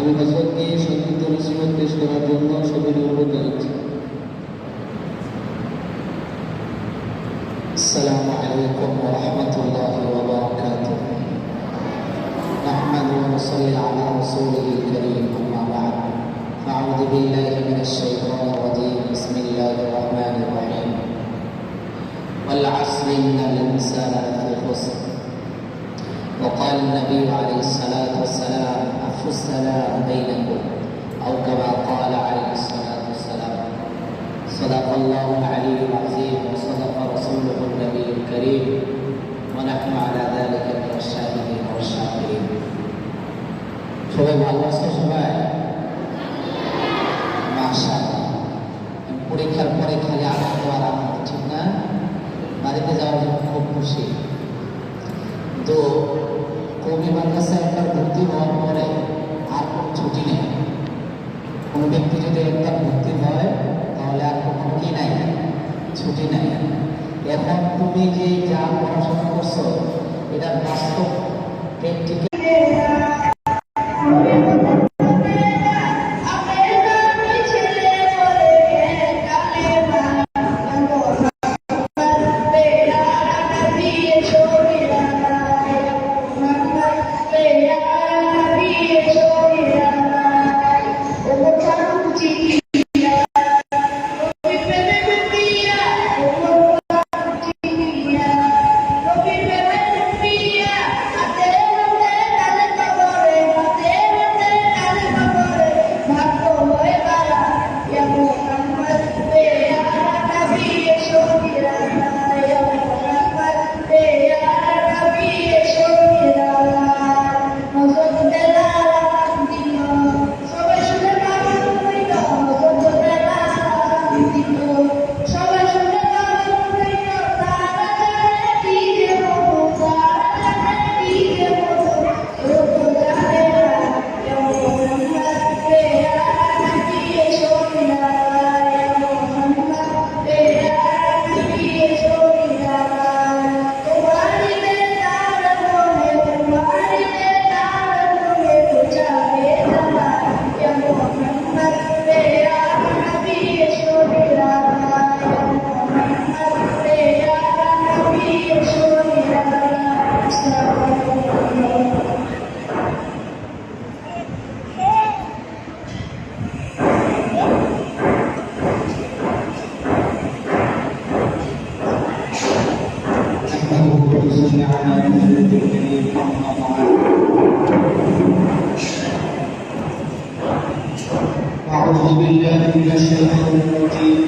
আমি বছরকে সংক্ষিপ্ত নসিবত পেশ করার জন্য সবাই অনুরোধ জানাচ্ছি السلام عليكم ورحمة الله وبركاته نحمد ونصلي على رسوله الكريم أما بعد فأعوذ بالله من الشيطان الرجيم بسم الله الرحمن الرحيم والعصر إن الإنسان لفي خسر وقال النبي عليه الصلاة والسلام أفشوا السلام بين ব্যক্তি যদি একটা ভর্তি হয়, তাহলে আর কোনো কি নাই, ছুটি নাই। এখন তুমি যে যা পড়াশোনা করছ, এটা বাস্তব প্র্যাকটিক্যাল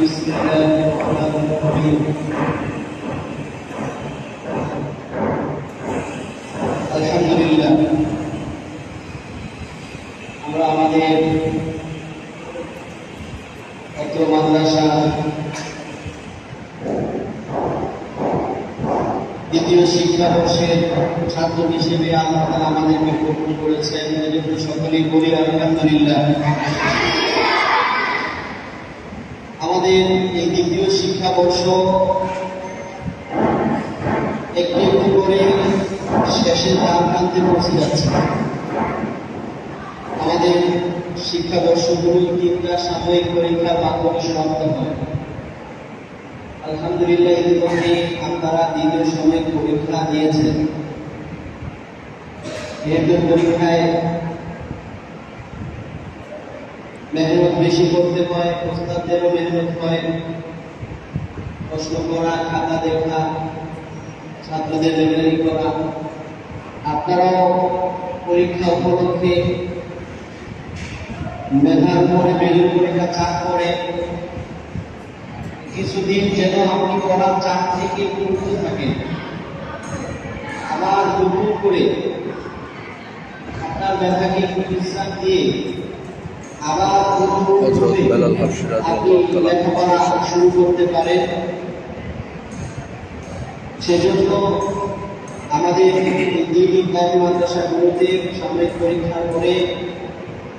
بسم الله الرحمن الرحيم الحمد لله আমরা আমাদের অত্র মাদ্রাসা দ্বিতীয় শিক্ষাবর্ষের ছাত্র হিসেবে আল্লাহ তাআলা আমাদেরকে কবুল করেছেন এজন্য সকলেই বলি আলহামদুলিল্লাহ আমাদের এই দ্বিতীয় শিক্ষাবর্ষ একটু একটু করে শেষের দ্বার প্রান্তে পৌঁছে যাচ্ছে। আমাদের শিক্ষাবর্ষগুলো তিনটা সাময়িক পরীক্ষার মাধ্যমে সমাপ্ত হয়। আলহামদুলিল্লাহ, ইতিমধ্যে আপনারা দ্বিতীয় সাময়িক পরীক্ষা দিয়েছেন। যেহেতু পরীক্ষায় মেহনত বেশি করতে হয় প্রস্তাবদেরও মেহনত হয় প্রশ্ন করা, খাতা দেখা, ছাত্রদের লেভেলি করা। আপনারাও পরীক্ষা উপলক্ষে মেধার পরে বেলুন পরীক্ষা চাপ করে কিছুদিন যেন আপনি পড়ার চাপ থেকে মুক্ত থাকেন। আবার নতুন করে আপনার ব্যথাকে একটু দিয়ে নতুন বেলাল শুরু করতে পারেন। সেজন্য আমাদের কর্ম মাদ্রাসাগুলোতে সাময়িক পরীক্ষার পরে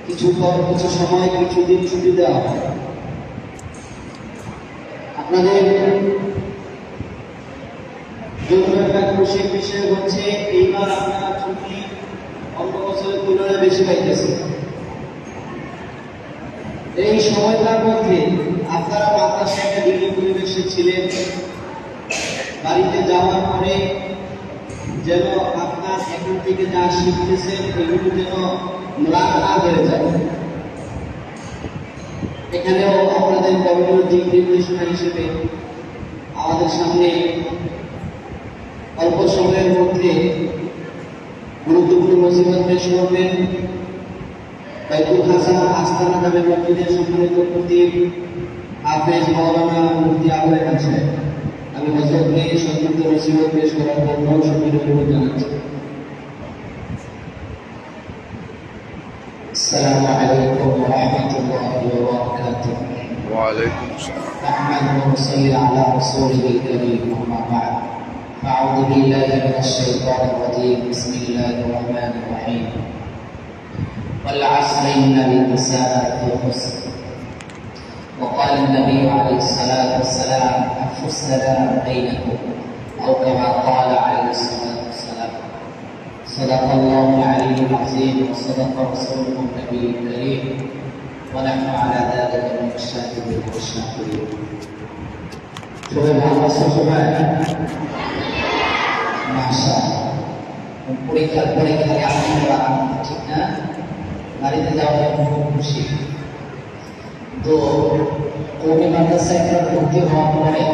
কিছু সময় কিছুদিন ছুটি দেওয়া হয়। আপনাদের একটা খুশির বিষয় হচ্ছে এইবার আপনারা ছুটি অন্য বছরের তুলনায় বেশি পাইতেছে এই সময়টার মধ্যে আপনারা মাদ্রাসায় একটা দিল্লি পরিবেশে ছিলেন। বাড়িতে যাওয়ার পরে যেন আপনার এখান থেকে যা শিখতেছেন, এগুলো যেন ম্লান না হয়ে যায়। এখানেও আপনাদের করণীয় দিক নির্দেশনা হিসেবে আমাদের সামনে অল্প সময়ের মধ্যে গুরুত্বপূর্ণ নসিহত পেশ করবেন। বাইতুল হাসান আস্তানা নামে মসজিদের সম্মানিত খতিব হাফেজ মাওলানা মুফতি আবুল কাছে আমি হজরতকে সংযুক্ত নসিহত পেশ করার জন্য সকলের অনুরোধ জানাচ্ছি السلام عليكم ورحمة الله وبركاته وعليكم السلام نحمد ونصلي على رسوله الكريم أما بعد أعوذ بالله من الشيطان الرجيم بسم الله الرحمن الرحيم والعصر إن الإنسان لفي خسر وقال النبي عليه الصلاة والسلام أفشوا السلام بينكم أو كما قال عليه الصلاة والسلام صدق الله العلي العظيم وصدق رسوله النبي الكريم ونحن على ذلك من الشاهدين والشاكرين সবাই ভালো আছো সবাই মাসা পরীক্ষার পরে খালি আনন্দ আর আনন্দ ঠিক না বাড়িতে যাওয়ার খুব খুশি। তো কবি মাদ্রাসায় ভর্তি হওয়ার পরে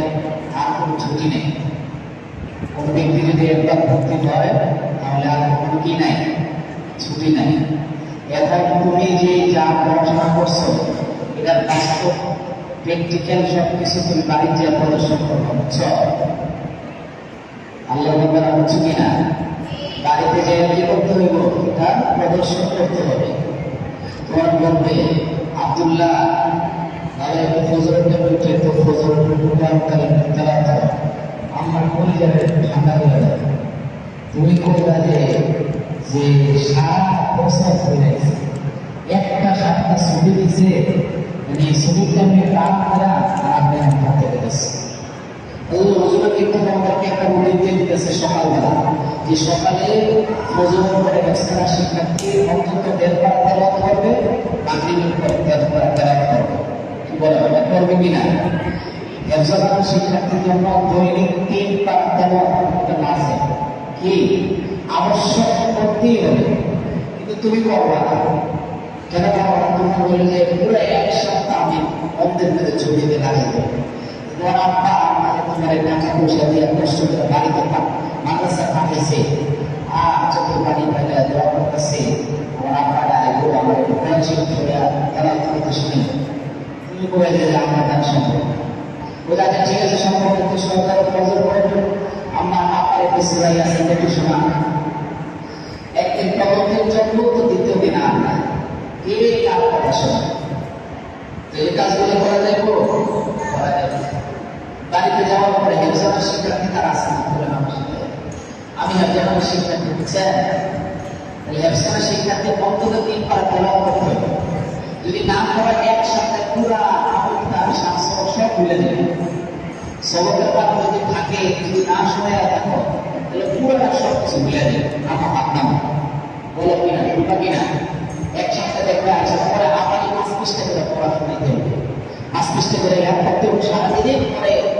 আর কোনো ছুটি নেই। কোনো ব্যক্তি যদি একবার ভর্তি হয়, তাহলে আর কোনো কি নাই, ছুটি নাই। এখন তুমি যে যা পড়াশোনা করছ, এটা বাস্তব প্র্যাকটিক্যাল সব কিছু তুমি বাড়িতে প্রদর্শন করব, বুঝছ? আল্লাহ ব্যাপার হচ্ছে কিনা বাড়িতে যে কি করতে হইব? এটা প্রদর্শন করতে হবে। বলবে আব্দুল্লাহ তেলাওয়াত আমার যাবে ঠান্ডা হয়ে যে যে সাত বছর একটা সাতটা ছবি দিছে মানে ছবিটা আমি কাম করা আর আমি হাতে পেরেছি ওই রসুল কিন্তু আমাদেরকে একটা রুটিন দিতেছে সকালবেলা? যে সকালে ফজরের পরে এক্সট্রা শিক্ষার্থী অন্তত দেড় করবে পর কি বলে? ওটা শিক্ষার্থীর জন্য দৈনিক তিন তেলাওয়াত আছে কি? আবশ্যক করতেই হবে। কিন্তু তুমি করবা না। তুমি যে পুরো এক সপ্তাহ আমি অন্তের মধ্যে আব্বা এই টাকা পয়সা দিয়ে কষ্ট করে বাড়িতে পা- মাদ্রাসা পাঠাইছে আর চোখের পানি ফেলে দোয়া করতেছে। আমার আব্বা ডাইগো আমার একটু পেন্সিল করে তারা করতে শুনি তুমি বলে যে আমার গান সম্ভব বোঝা একদিন প্রবন্ধের জন্য তো দ্বিতীয় দিন আর না এই কাজগুলো করা যাবে করা যাবে বাড়িতে যাওয়ার পরে হেফজানের শিক্ষার্থী তার আছে না বলে আমি হেফজানের শিক্ষার্থী বুঝছেন হেফজানের শিক্ষার্থী অন্তত তিন পারা তেলাও করতে হবে যদি না করা এক সপ্তাহে পুরা আমল তার শাস্ত্র সব ভুলে দেবে সবকের পাঠ যদি থাকে যদি না শোনা দেখো তাহলে পুরোটা সব কিছু ভুলে দেবে আমার ভাবনা বলো কিনা বলবা কিনা এক সপ্তাহ দেখবে আছে পরে আমারই পাঁচ পৃষ্ঠা করে পড়াশোনা দিতে হবে পাঁচ পৃষ্ঠা করে করতে হবে সারাদিনে পরে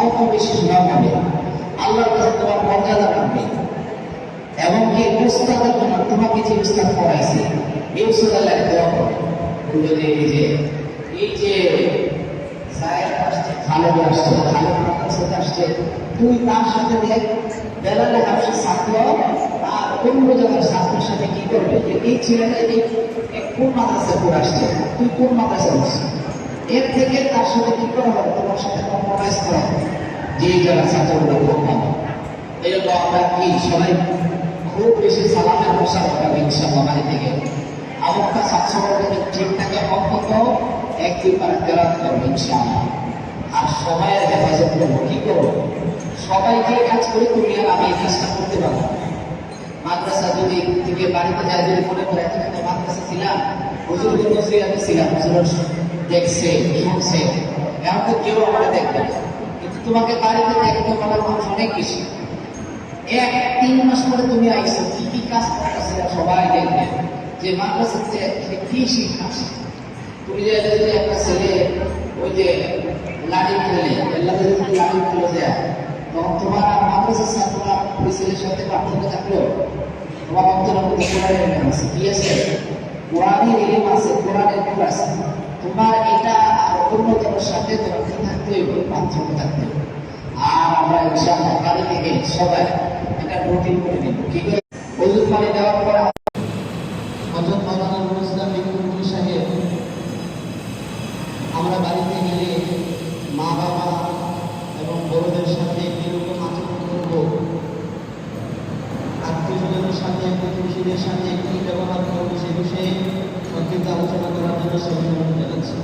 তত বেশি সুনাম হবে আল্লাহর কাছে তোমার মর্যাদা পাবে এবং কি উস্তাদের জন্য তোমাকে যে উস্তাদ পড়াইছে এই উস্তাদ লাগে দেওয়া যদি এই যে এই যে সাহেব আসছে, খালেদ আসছে খালেদ আসছে, তুই তার সাথে দেখ, বেলালে হাফসে ছাত্র, আর অন্য জায়গার ছাত্রের সাথে কি করবে? এই ছেলেটা এই কোন মাদ্রাসা করে আসছে, তুই কোন মাদ্রাসা আসছিস এর থেকে তার সাথে কি করা হবে তোমার সাথে কম্প্রোমাইজ করা হবে যে জায়গার ছাত্রগুলো এই জন্য আমরা কি সবাই খুব বেশি সালামের পোশাক হবে ইনশাল্লাহ বাড়ি থেকে। আমুকটা ছাত্র ঠিক থাকে অন্তত একটি পারা তেরাত করব আর সময়ের হেফাজত করব। কি করব? সবাইকে কাজ করে তুমি আর আমি এই করতে পারব মাদ্রাসা যদি থেকে বাড়িতে যায়, যদি মনে করে এতদিন মাদ্রাসা ছিলাম হুজুর নসিহাতে ছিলাম। হুজুর দেখছে শুনছে এখন তো কেউ আমরা দেখবে কিন্তু তোমাকে বাড়িতে দেখতে পারার মানুষ অনেক বেশি। এক, তিন মাস পরে তুমি আইসো, কি কি কাজ করতেছে সবাই দেখবে? যে মাদ্রাসাতে সে কি শিক্ষা তুমি যে একটা ছেলে, ওই যে লাড়ি খেলে এল্লাদের যদি লাড়ি খেলে দেয়, তখন তোমার আর মাদ্রাসার ছাত্ররা ওই ছেলের সাথে পার্থক্য থাকল? তোমার আছে। কি আছে? কোরআনের ইলম আছে, কোরআনের নূর আছে তোমার এটা আর অন্যতমের সাথে তোমার কি থাকতে হইব পার্থক্য থাকতে হইব মা বাবা এবং বড়দের সাথে কীরকম আচরণ করব আত্মীয়স্বজনের সাথে প্রতিবেশীদের সাথে কি ব্যবহার করব সে বিষয়ে সংক্ষিপ্ত আলোচনা করার জন্য সচেতন জানাচ্ছি।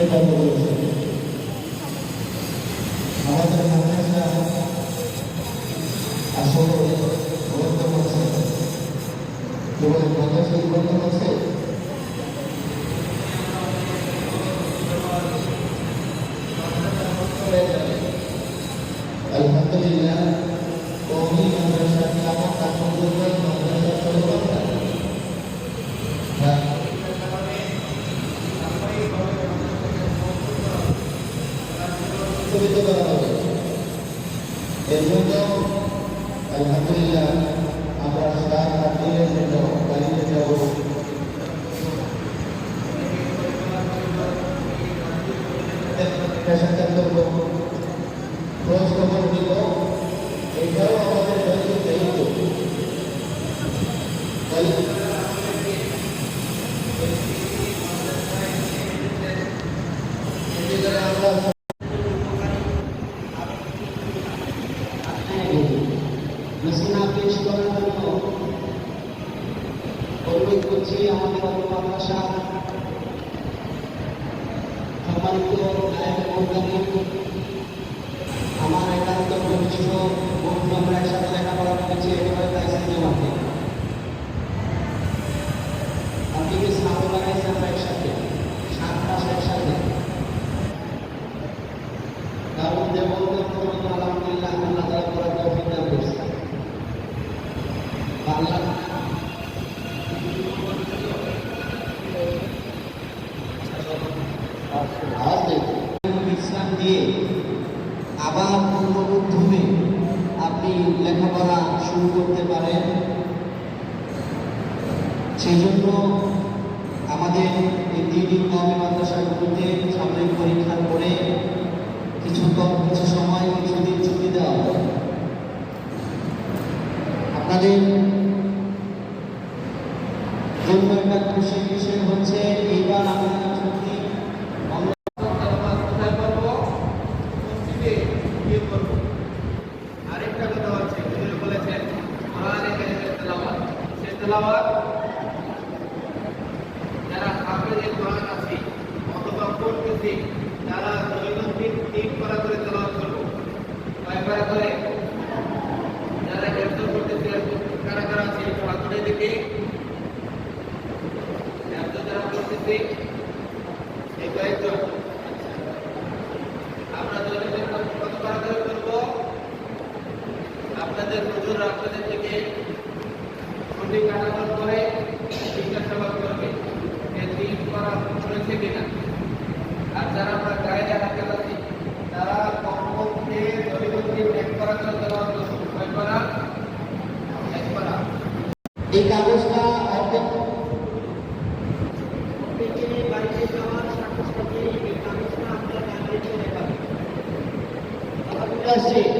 এটা বলেছে আমাদের মাদ্রাসা আসলে বন্ধ করছে কেবল মাদ্রাসা বন্ধ করছে আলহামদুলিল্লাহ কৌমি মাদ্রাসা কিয়ামত পর্যন্ত মাদ্রাসা চলবে না হ্যাঁ স্থগিত করা হবে এর জন্য আলহামদুলিল্লাহ আমরা সাত আট দিনের জন্য বাড়িতে যাব পেশাচার করব খোঁজ খবর দিব এটাও আমাদের নৈতিক দায়িত্ব তাই জন্য আমাদের মাদ্রাসা সম্মানিত আমার একান্ত ঘনিষ্ঠ বন্ধু আমরা একসাথে লেখাপড়া করেছি একেবারে তাইসিন জমাতে আপনি কি স্নাতক লাগাইছি আমরা একসাথে সাত মাস একসাথে তার মধ্যে বলতে আলহামদুলিল্লাহ আল্লাহ আসছে গার্জেনকে